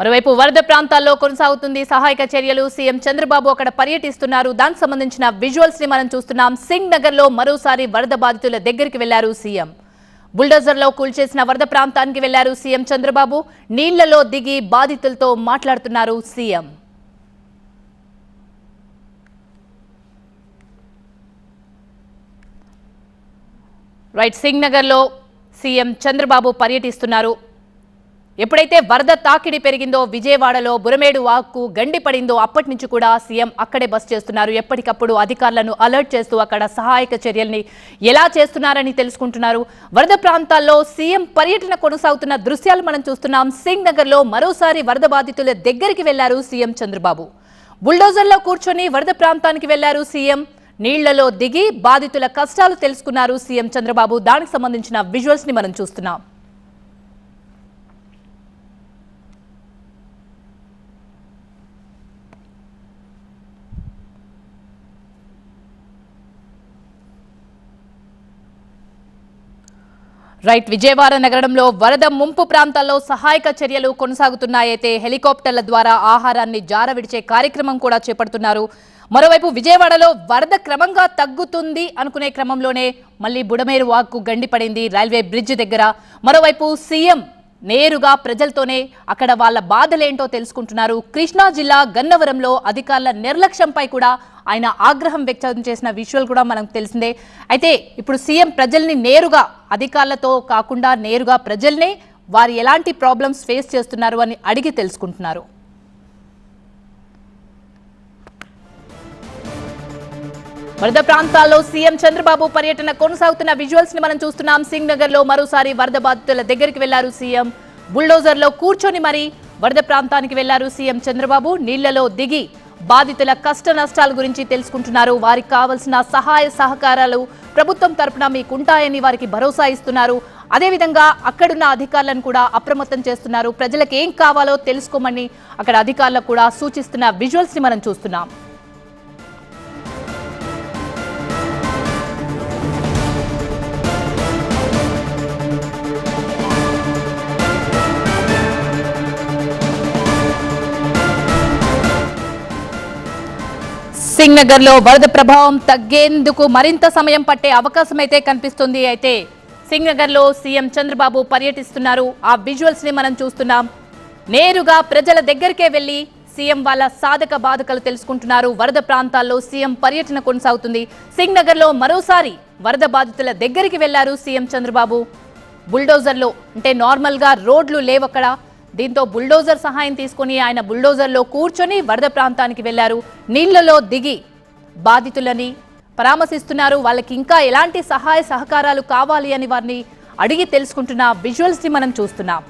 మరోవైపు వరద ప్రాంతాల్లో కొనసాగుతుంది సహాయక చర్యలు సీఎం చంద్రబాబు అక్కడ పర్యటిస్తున్నారు. దానికి సంబంధించిన విజువల్స్ని మనం చూస్తున్నాం. సింగ్ నగర్లో మరోసారి వరద బాధితుల దగ్గరికి వెళ్ళారు సీఎం. బుల్డోజర్లో కూల్చేసిన వరద ప్రాంతానికి వెళ్ళారు సీఎం చంద్రబాబు. నీళ్ళలో దిగి బాధితులతో మాట్లాడుతున్నారు సీఎం. రైట్ సింగ్ నగర్లో సీఎం చంద్రబాబు పర్యటిస్తున్నారు. ఎప్పుడైతే వరద తాకిడి పెరిగిందో విజయవాడలో బురమేడు వాక్కు గండి పడిందో అప్పటి నుంచి కూడా సీఎం అక్కడే బస్ చేస్తున్నారు. ఎప్పటికప్పుడు అధికారులను అలర్ట్ చేస్తూ అక్కడ సహాయక చర్యల్ని ఎలా చేస్తున్నారని తెలుసుకుంటున్నారు. వరద ప్రాంతాల్లో సీఎం పర్యటన కొనసాగుతున్న దృశ్యాలు మనం చూస్తున్నాం. సింగ్ నగర్లో మరోసారి వరద బాధితుల దగ్గరికి వెళ్ళారు సీఎం చంద్రబాబు. బుల్డోజర్లో కూర్చొని వరద ప్రాంతానికి వెళ్ళారు సీఎం. నీళ్ళలో దిగి బాధితుల కష్టాలు తెలుసుకున్నారు సీఎం చంద్రబాబు. దానికి సంబంధించిన విజువల్స్ని మనం చూస్తున్నాం. రైట్ విజయవాడ నగరంలో వరద ముంపు ప్రాంతాల్లో సహాయక చర్యలు కొనసాగుతున్నాయైతే హెలికాప్టర్ల ద్వారా ఆహారాన్ని జారవిడిచే కార్యక్రమం కూడా చేపడుతున్నారు. మరోవైపు విజయవాడలో వరద క్రమంగా తగ్గుతుంది అనుకునే క్రమంలోనే మళ్ళీ బుడమేరు వాక్కు గండిపడింది రైల్వే బ్రిడ్జ్ దగ్గర. మరోవైపు సీఎం నేరుగా ప్రజలతోనే అక్కడ వాళ్ళ బాధలేంటో తెలుసుకుంటున్నారు. కృష్ణా జిల్లా గన్నవరంలో అధికారుల నిర్లక్ష్యంపై కూడా ఆయన ఆగ్రహం వ్యక్తం చేసిన విజువల్ కూడా మనకు తెలిసిందే. అయితే ఇప్పుడు సీఎం ప్రజల్ని నేరుగా అధికారులతో కాకుండా నేరుగా ప్రజల్నే వారు ఎలాంటి ప్రాబ్లమ్స్ ఫేస్ చేస్తున్నారు అని అడిగి తెలుసుకుంటున్నారు. వరద ప్రాంతాల్లో సీఎం చంద్రబాబు పర్యటన కొనసాగుతున్న విజువల్స్ని మనం చూస్తున్నాం. సింగ్ నగర్లో మరోసారి వరద బాధితుల దగ్గరికి వెళ్ళారు సీఎం. బుల్డోజర్లో కూర్చొని మరి వరద ప్రాంతానికి వెళ్ళారు సీఎం చంద్రబాబు. నీళ్ళలో దిగి బాధితుల కష్ట నష్టాల గురించి తెలుసుకుంటున్నారు. వారికి కావలసిన సహాయ సహకారాలు ప్రభుత్వం తరపున మీకుంటాయని వారికి భరోసా ఇస్తున్నారు. అదేవిధంగా అక్కడున్న అధికారులను కూడా అప్రమత్తం చేస్తున్నారు. ప్రజలకు ఏం కావాలో తెలుసుకోమని అక్కడ అధికారులకు కూడా సూచిస్తున్న విజువల్స్ని మనం చూస్తున్నాం. సింగ్ నగర్లో వరద ప్రభావం తగ్గేందుకు మరింత సమయం పట్టే అవకాశం అయితే కనిపిస్తుంది. అయితే సింగ్ నగర్లో సీఎం చంద్రబాబు పర్యటిస్తున్నారు. ఆ విజువల్స్ని మనం చూస్తున్నాం. నేరుగా ప్రజల దగ్గరికే వెళ్ళి సీఎం వాళ్ళ సాధక బాధకలు తెలుసుకుంటున్నారు. వరద ప్రాంతాల్లో సీఎం పర్యటన కొనసాగుతుంది. సింగ్ నగర్లో మరోసారి వరద బాధితుల దగ్గరికి వెళ్ళారు సీఎం చంద్రబాబు. బుల్డోజర్లో అంటే నార్మల్గా రోడ్లు లేవక్కడ దీంతో బుల్డోజర్ సహాయం తీసుకుని ఆయన బుల్డోజర్లో కూర్చొని వరద ప్రాంతానికి వెళ్ళారు. నీళ్ళలో దిగి బాధితులని పరామర్శిస్తున్నారు. వాళ్ళకి ఇంకా ఎలాంటి సహాయ సహకారాలు కావాలి అని వారిని అడిగి తెలుసుకుంటున్న విజువల్స్ని మనం చూస్తున్నాం.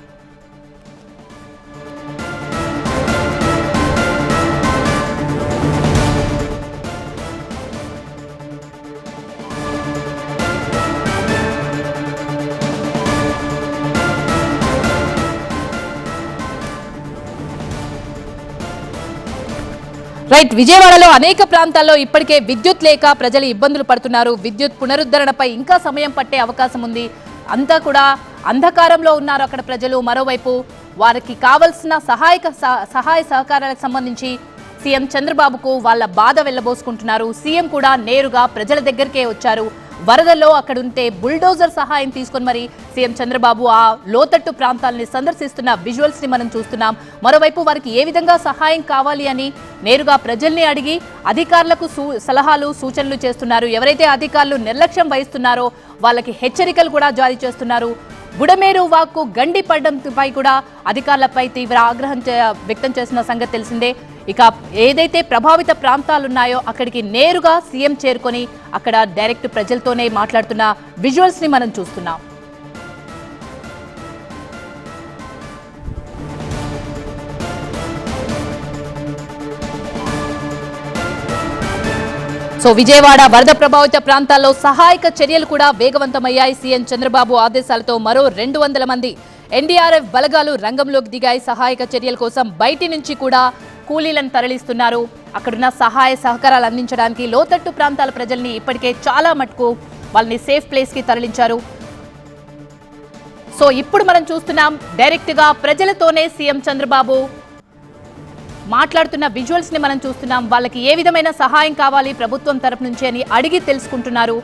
రైట్ విజయవాడలో అనేక ప్రాంతాల్లో ఇప్పటికే విద్యుత్ లేక ప్రజలు ఇబ్బందులు పడుతున్నారు. విద్యుత్ పునరుద్ధరణపై ఇంకా సమయం పట్టే అవకాశం ఉంది. అంతా కూడా అంధకారంలో ఉన్నారు అక్కడ ప్రజలు. మరోవైపు వారికి కావలసిన సహాయక సహ- సహాయ సహకారాలకు సంబంధించి సీఎం చంద్రబాబుకు వాళ్ళ బాధ వెళ్ళబోసుకుంటున్నారు. సీఎం కూడా నేరుగా ప్రజల దగ్గరికే వచ్చారు. వరదల్లో అక్కడుంటే బుల్డోజర్ సహాయం తీసుకొని మరి సీఎం చంద్రబాబు ఆ లోతట్టు ప్రాంతాలని సందర్శిస్తున్న విజువల్స్ని మనం చూస్తున్నాం. మరోవైపు వారికి ఏ విధంగా సహాయం కావాలి అని నేరుగా ప్రజల్ని అడిగి అధికారులకు సూ- సలహాలు సూచనలు చేస్తున్నారు. ఎవరైతే అధికారులు నిర్లక్ష్యం వహిస్తున్నారో వాళ్ళకి హెచ్చరికలు కూడా జారీ చేస్తున్నారు. బుడమేరు వాక్కు గండి పడడంపై కూడా అధికారులపై తీవ్ర ఆగ్రహం చే- వ్యక్తం చేసిన సంగతి తెలిసిందే. ఇక ఏదైతే ప్రభావిత ప్రాంతాలున్నాయో అక్కడికి నేరుగా సీఎం చేరుకొని అక్కడ డైరెక్ట్ ప్రజలతోనే మాట్లాడుతున్న విజువల్స్ని మనం చూస్తున్నాం. సో విజయవాడ వరద ప్రభావిత ప్రాంతాల్లో సహాయక చర్యలు కూడా వేగవంతమయ్యాయి. సీఎం చంద్రబాబు ఆదేశాలతో మరో రెండు వందల మంది ఎన్డీఆర్ఎఫ్ బలగాలు రంగంలోకి దిగాయి. సహాయక చర్యల కోసం బయటి నుంచి కూడా కూలీలను తరలిస్తున్నారు. అక్కడున్న సహాయ సహకారాలు అందించడానికి లోతట్టు ప్రాంతాల ప్రజల్ని ఇప్పటికే చాలా మటుకు వాళ్ళని సేఫ్ ప్లేస్కి తరలించారు. సో ఇప్పుడు మనం చూస్తున్నాం డైరెక్ట్గా ప్రజలతోనే సీఎం చంద్రబాబు మాట్లాడుతున్న విజువల్స్ని మనం చూస్తున్నాం. వాళ్ళకి ఏ విధమైన సహాయం కావాలి ప్రభుత్వం తరపు నుంచి అని అడిగి తెలుసుకుంటున్నారు.